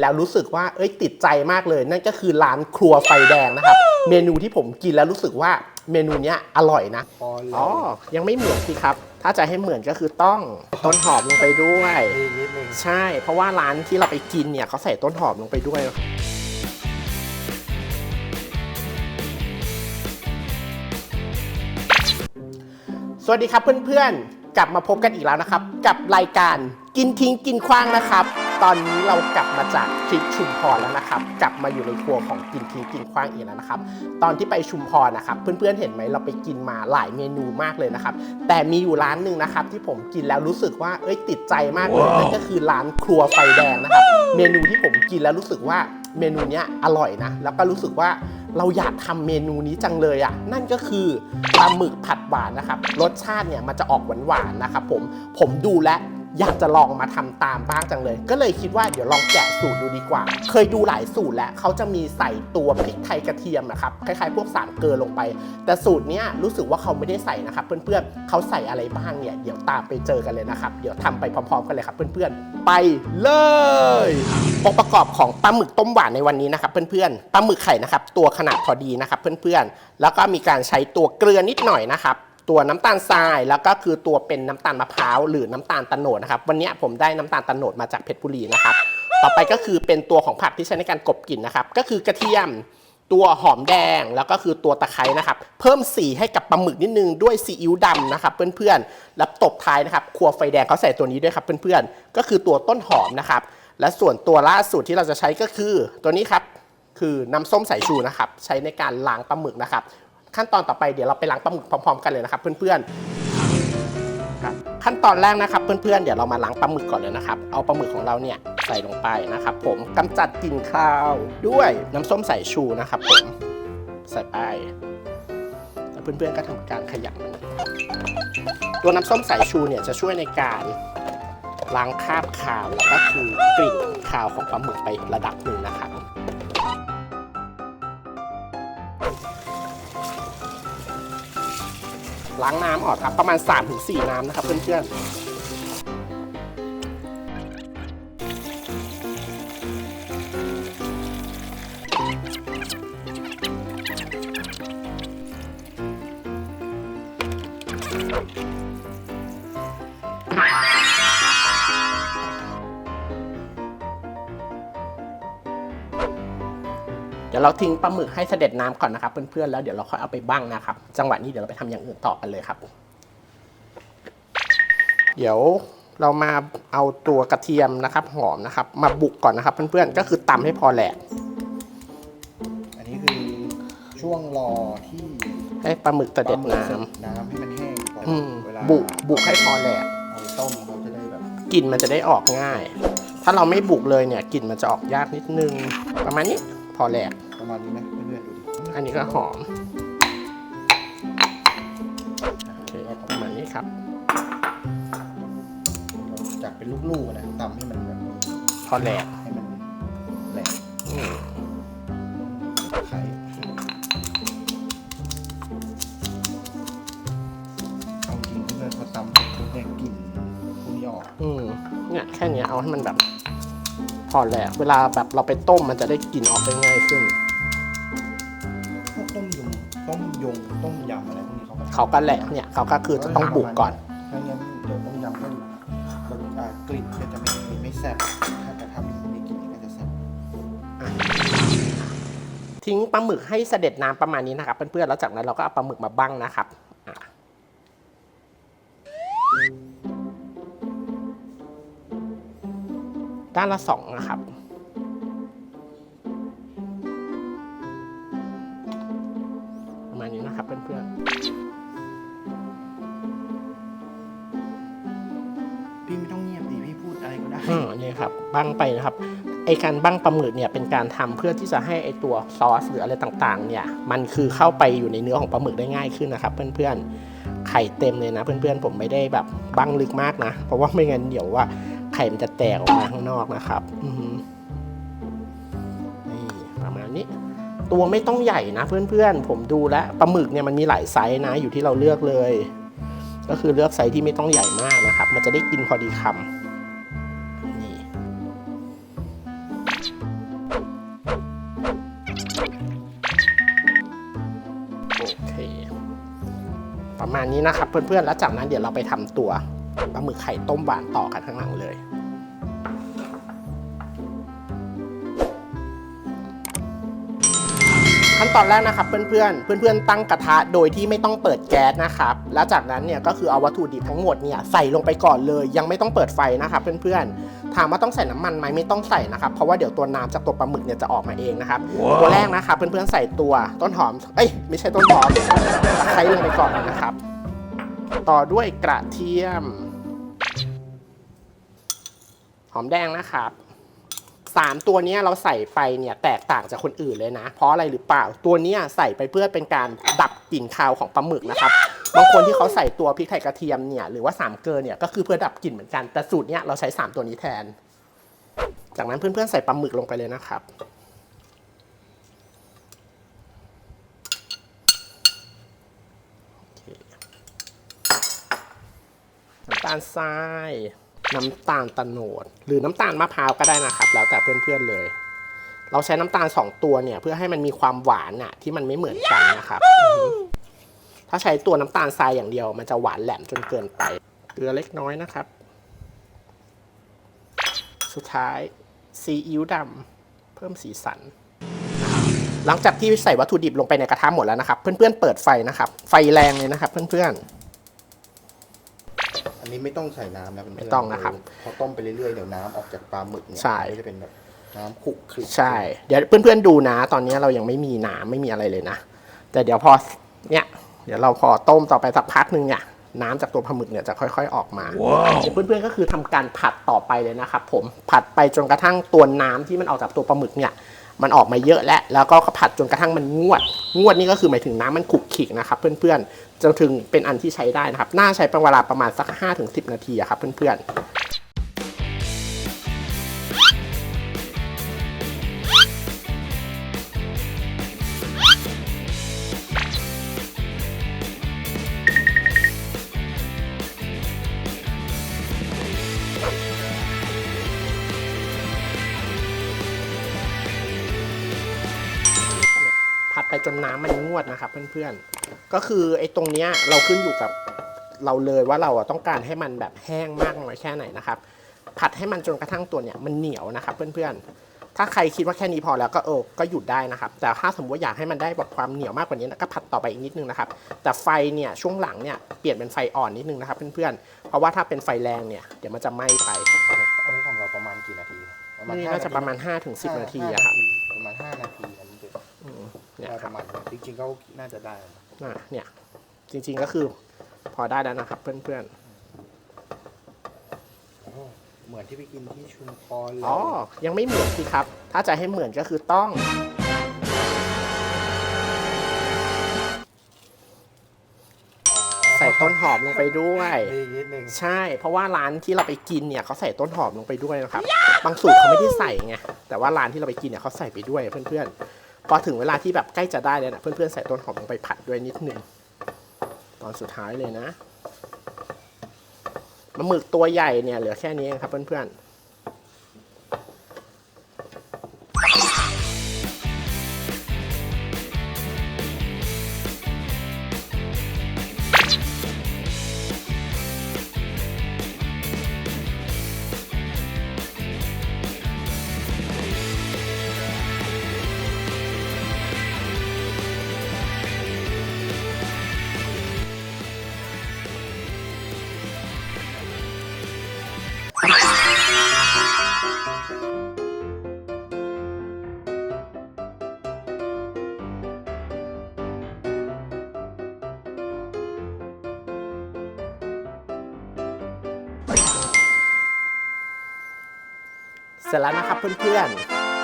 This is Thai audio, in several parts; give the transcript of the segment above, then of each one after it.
แล้วรู้สึกว่าเอ้ยติดใจมากเลย นั่นก็คือร้านครัวไฟแดงนะครับ เมนูที่ผมกินแล้วรู้สึกว่าเมนูเนี้ยอร่อยนะ พอเลยอ๋อยังไม่เหมือนสิครับ ถ้าจะให้เหมือนก็คือต้องต้นหอมลงไปด้วยมีนิดนึงใช่ เพราะว่าร้านที่เราไปกินเนี่ยเขาใส่ต้นหอมลงไปด้วย สวัสดีครับเพื่อนๆ กลับมาพบกันอีกแล้วนะครับ กับรายการกินทิ้งกินคว้างนะครับ ตอนนี้เรากลับมาจากทริปชุมพรแล้วนะครับ กลับมาอยู่ในครัวของกินทิ้งกินคว้างอีกแล้วนะครับ ตอนที่ไปชุมพรนะครับ เพื่อนๆเห็นไหมเราไปกินมาหลายเมนูมากเลยนะครับ แต่มีอยู่ร้านหนึ่งนะครับ ที่ผมกินแล้วรู้สึกว่าเอ้ยติดใจมากเลยนั่นก็คือร้านครัวไฟแดงนะครับ เมนูที่ผมกินแล้วรู้สึกว่าเมนูเนี้ยอร่อยนะ แล้วก็รู้สึกว่าเราอยากทำเมนูนี้จังเลยอะ่ะ นั่นก็คือปลาหมึกผัดหวานนะครับ รสชาติเนี่ยมันจะออกหวานๆนะครับผม ผมดูและ อยากจะลองมาทำตามบ้างจังเลย ก็เลยคิดว่าเดี๋ยวลองแกะสูตรดูดีกว่า เคยดูหลายสูตรแล้วเขาจะมีใส่ตัวพริกไทยกระเทียมนะครับคล้ายๆ พวกสามเกลือลงไป แต่สูตรนี้รู้สึกว่าเขาไม่ได้ใส่นะครับ เพื่อนๆเขาใส่อะไรบ้างเนี่ยเดี๋ยวตามไปเจอกันเลยนะครับเดี๋ยวทำไปพร้อมๆกันเลยครับเพื่อนๆ ไปเลยองค์ประกอบของปลาหมึกต้มหวานในวันนี้นะครับเพื่อนๆปลาหมึกไข่นะครับตัวขนาดพอดีนะครับเพื่อนๆแล้วก็มีการใช้ตัวเกลือนิดหน่อยนะครับ ตัวน้ำตาลทรายแล้วก็คือตัวเป็นน้ำตาลมะพร้าวหรือน้ำตาลตะโนดนะครับ วันนี้ผมได้น้ำตาลตะโนดมาจากเพชรบุรีนะครับ ต่อไปก็คือเป็นตัวของผักที่ใช้ในการกบกลิ่นนะครับ ก็คือกระเทียมตัวหอมแดงแล้วก็คือตัวตะไคร้นะครับ เพิ่มสีให้กับปลาหมึกนิดนึงด้วยซีอิ๊วดำนะครับเพื่อนๆแล้วตบท้ายนะครับครัวไฟแดงเขาใส่ตัวนี้ด้วยครับเพื่อนๆ ก็คือตัวต้นหอมนะครับ และส่วนตัวล่าสุดที่เราจะใช้ก็คือตัวนี้ครับคือน้ำส้มสายชูนะครับ ใช้ในการล้างปลาหมึกนะครับ ขั้นตอนต่อไปเดี๋ยวเราไปล้างปลาหมึกพร้อมๆกันเลยนะครับ เพื่อนๆครับขั้นตอนแรกนะครับเพื่อนๆเดี๋ยวเรามาล้างปลาหมึกก่อนเลยนะครับ เอาปลาหมึกของเราเนี่ยใส่ลงไปนะครับ ผมกำจัดกลิ่นคาวด้วยน้ำส้มสายชูนะครับผมใส่ไปแล้วเพื่อนๆก็ทำการขยำมันตัวน้ำส้มสายชูเนี่ยจะช่วยในการล้างคราบคาวแล้วก็คือกลิ่นคาวของปลาหมึกไประดับหนึ่งนะครับ ล้างน้ำออกครับ ประมาณ 3-4 น้ำนะครับเพื่อนๆ เดี๋ยวเราทิ้งปลาหมึกให้เสด็จน้ำก่อนนะครับ เพื่อนๆแล้วเดี๋ยวเราค่อยเอาไปบ้างนะครับ จังหวะนี้เดี๋ยวเราไปทำอย่างอื่นต่อกันเลยครับ เดี๋ยวเรามาเอาตัวกระเทียมนะครับ หอมนะครับ มาบุกก่อนนะครับ เพื่อนๆก็คือตำให้พอแหลกอันนี้คือช่วงรอที่ให้ปลาหมึกเสด็จปลาหมึกน้เสร็จน้ำให้มันแห้งก่อนำอืมเวลาบุกบุกให้พอแหลกเอาไปต้มเขาจะได้แบบกลิ่นมันจะได้ออกง่าย ถ้าเราไม่บุกเลยเนี่ยกลิ่นมันจะออกยากนิดนึงประมาณนี้พ อแหลก ประมาณนี้ไหมเพื่อนๆดูดิอันนี้ก็หอมโอเคประมาณนี้ครับ เราจากเป็นลูกๆอะนะตำให้มันแบบพอแหลกให้มันแหลกอืมไข่เอาจริงเพื่อนๆพอตำเสร็จปุ๊บเนี่ยกลิ่นพวกนี้ออก อืมเนี่ยแค่เนี้ยเอาให้มันแบบ พอแหลกเวลาแบบเราไปต้มมันจะได้กลิ่นออกได้ง่ายขึ้น พวกต้มยำต้มยงต้มยำอะไรพวกนี้เขาก็ทำเขาก็แหลกเนี่ยเขาก็คือจะต้องบุกก่อน ไม่งั้นเดี๋ยวต้มยำก็รสอ่ากลิ่นก็จะไม่ไม่ไม่แซ่บถ้าจะทำอย่างนี้กลิ่นก็จะแซ่บทิ้งปลาหมึกให้เสด็จน้ำประมาณนี้นะครับเพื่อนๆแล้วจากนั้นเราก็เอาปลาหมึกมาบั้งนะครับ ด้านละสองนะครับ ประมาณนี้นะครับเพื่อนพี่ไม่ต้องเงียบดีพี่พูดอะไรก็ได้ๆอืมนี่ครับบั้งไปนะครับไอการบั้งปลาหมึกเนี่ยเป็นการทำเพื่อที่จะให้ไอตัวซอสหรืออะไรต่างๆ เนี่ย มันคือเข้าไปอยู่ในเนื้อของปลาหมึกได้ง่ายขึ้นนะครับ เพื่อนๆไข่เต็มเลยนะ เพื่อนๆผมไม่ได้แบบบั้งลึกมากนะ เพราะว่าไม่งั้นเดี๋ยวว่าไไข่มันจะแตกออกมาข้างนอกนะครับนี่ประมาณนี้ ตัวไม่ต้องใหญ่นะเพื่อนๆ ผมดูแล้วปลาหมึกเนี่ยมันมีหลายไซส์นะ อยู่ที่เราเลือกเลย ก็คือเลือกไซส์ที่ไม่ต้องใหญ่มากนะครับ มันจะได้กินพอดีคำนี่โอเค ประมาณนี้นะครับเพื่อนๆ แล้วจากนั้นเดี๋ยวเราไปทำตัวปลาหมึกไข่ต้มหวานต่อกันข้างหลังเลย ขั้นตอนแรกนะครับเพื่อนๆ เพื่อนๆ ตั้งกระทะโดยที่ไม่ต้องเปิดแก๊สนะครับ แล้วจากนั้นเนี่ยก็คือเอาวัตถุดิบทั้งหมดเนี่ยใส่ลงไปก่อนเลย ยังไม่ต้องเปิดไฟนะครับเพื่อนๆ ถามว่าต้องใส่น้ำมันไหมไม่ต้องใส่นะครับ เพราะว่าเดี๋ยวตัวน้ำจากตัวปลาหมึกเนี่ยจะออกมาเองนะครับ ตัวแรกนะครับเพื่อนๆ ใส่ตัวต้นหอม เอ้ยไม่ใช่ต้นหอมตะไคร้ลงไปก่อนนะครับ ต่อด้วยกระเทียม หอมแดงนะครับ สามตัวนี้เราใส่ไปเนี่ยแตกต่างจากคนอื่นเลยนะ เพราะอะไรหรือเปล่าตัวนี้ใส่ไปเพื่อเป็นการดับกลิ่นคาวของปลาหมึกนะครับบางคนที่เขาใส่ตัวพริกไทยกระเทียมเนี่ยหรือว่าสามเกลือเนี่ยก็คือเพื่อดับกลิ่นเหมือนกันแต่สูตรเนี้ยเราใช้สามตัวนี้แทน จากนั้นเพื่อนๆใส่ปลาหมึกลงไปเลยนะครับน้ำตาลทราย น้ำตาลตะโนด หรือน้ำตาลมะพร้าวก็ได้นะครับ แล้วแต่เพื่อนๆเลย เราใช้น้ำตาล 2 ตัวเนี่ย เพื่อให้มันมีความหวานน่ะที่มันไม่เหมือนกันนะครับ ถ้าใช้ตัวน้ำตาลทรายอย่างเดียว มันจะหวานแหลมจนเกินไปเกลือเล็กน้อยนะครับ สุดท้ายซีอิ๊วดำเพิ่มสีสันหลังจากที่ใส่วัตถุดิบลงไปในกระทะหมดแล้วนะครับ เพื่อนๆเปิดไฟนะครับ ไฟแรงเลยนะครับ เพื่อนๆ นนี้ไม่ต้องใส่น้ำนะเพื่อนๆไม่ต้องนะครับพอต้มไปเรื่อยๆเดี๋ยวน้ำออกจากปลาหมึกเนี่ยใช่ มันก็จะเป็นแบบน้ำขลุกคลิกใช่ เดี๋ยวเพื่อนๆดูนะ ตอนนี้เรายังไม่มีน้ำไม่มีอะไรเลยนะ แต่เดี๋ยวพอเนี่ย เดี๋ยวเราพอต้มต่อไปสักพักหนึ่งเนี่ยน้ำจากตัวปลาหมึกเนี่ยจะค่อยๆออกมาเดี๋ยวเพื่อนๆก็คือทำการผัดต่อไปเลยนะครับผมผัดไปจนกระทั่งตัวน้ำที่มันออกจากตัวปลาหมึกเนี่ย มันออกมาเยอะแล้วแล้วก็ผัดจนกระทั่งมันงวด งวดนี่ก็คือหมายถึงน้ำมันขุกขิกนะครับเพื่อนๆจนถึงเป็นอันที่ใช้ได้นะครับ น่าใช้เป็นเวลาประมาณสัก 5-10 นาทีครับเพื่อนๆ นน้ำมันงวดนะครับเพื่อนๆ ก็คือไอ้ตรงเนี้ยเราขึ้นอยู่กับเราเลยว่าเราอะต้องการให้มันแบบแห้งมากน้อยแค่ไหนนะครับ ผัดให้มันจนกระทั่งตัวเนี้ยมันเหนียวนะครับเพื่อนๆ ถ้าใครคิดว่าแค่นี้พอแล้วก็เออก็หยุดได้นะครับ แต่ถ้าสมมติว่าอยากให้มันได้แบบความเหนียวมากกว่านี้นะก็ผัดต่อไปอีกนิดนึงนะครับ แต่ไฟเนี่ยช่วงหลังเนี่ยเปลี่ยนเป็นไฟอ่อนนิดนึงนะครับเพื่อนๆ เพราะว่าถ้าเป็นไฟแรงเนี่ยเดี๋ยวมันจะไหม้ไปอันนี้ของเราประมาณกี่นาทีนะประมาณนี่ห้น่าจะประมาณห้5-10นาทีอะครับประมาณห้านาทีอันนี้ เดี๋ยวเนี่ยได้คปรับระมาณนั้นจริงๆก็น่าจะได้นะอะเนี่ยจริงๆก็คือพอได้แล้วนะครับเพื่อนโอ้เหมือนที่ไปกินที่ชุมพรเลๆยอ๋อยังไม่เหมือนสิครับ ถ้าจะให้เหมือนก็คือต้องใส่ต้นหอมลงไปด้วยมีอีกนิดนึงใช่ เพราะว่าร้านที่เราไปกินเนี่ยเขาใส่ต้นหอมลงไปด้วยนะครับ บางสูตรเขาไม่ได้ใส่ไงแต่ว่าร้านที่เราไปกินเนี่ยเขาใส่ไปด้วยเพื่อนๆ พอถึงเวลาที่แบบใกล้จะได้แล้วนะเพื่อนๆใส่ต้นหอมลงไปผัดด้วยนิดนึงตอนสุดท้ายเลยนะมะหมึกตัวใหญ่เนี่ยเหลือแค่นี้ครับเพื่อนๆ เสร็จแล้วนะครับเพื่อน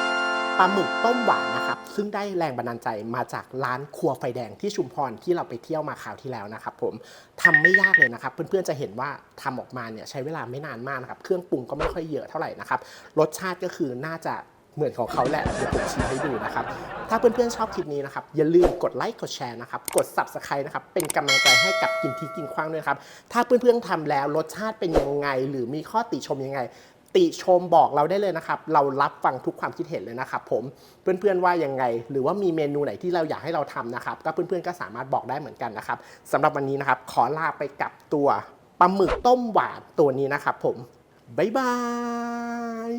ๆปลาหมึกต้มหวานนะครับ ซึ่งได้แรงบันดาลใจมาจากร้านครัวไฟแดงที่ชุมพรที่เราไปเที่ยวมาคราวที่แล้วนะครับ ผมทำไม่ยากเลยนะครับ เพื่อนๆจะเห็นว่าทำออกมาเนี่ยใช้เวลาไม่นานมากนะครับ เครื่องปรุงก็ไม่ค่อยเยอะเท่าไหร่นะครับ รสชาติก็คือน่าจะเหมือนของเขาแหละ เดี๋ยวผมชิมให้ดูนะครับ ถ้าเพื่อนๆชอบคลิปนี้นะครับ อย่าลืมกดไลค์กดแชร์นะครับ กด subscribe นะครับ เป็นกำลังใจให้กับกินทีกินคว้างด้วยครับ ถ้าเพื่อนๆทำแล้วรสชาติเป็นยังไง หรือมีข้อติชมยังไง ติชมบอกเราได้เลยนะครับ เรารับฟังทุกความคิดเห็นเลยนะครับผมเพื่อนๆว่ายังไง หรือว่ามีเมนูไหนที่เราอยากให้เราทำนะครับก็เพื่อนๆก็สามารถบอกได้เหมือนกันนะครับสำหรับวันนี้นะครับ ขอลาไปกับตัวปลาหมึกต้มหวานตัวนี้นะครับผมบ๊ายบาย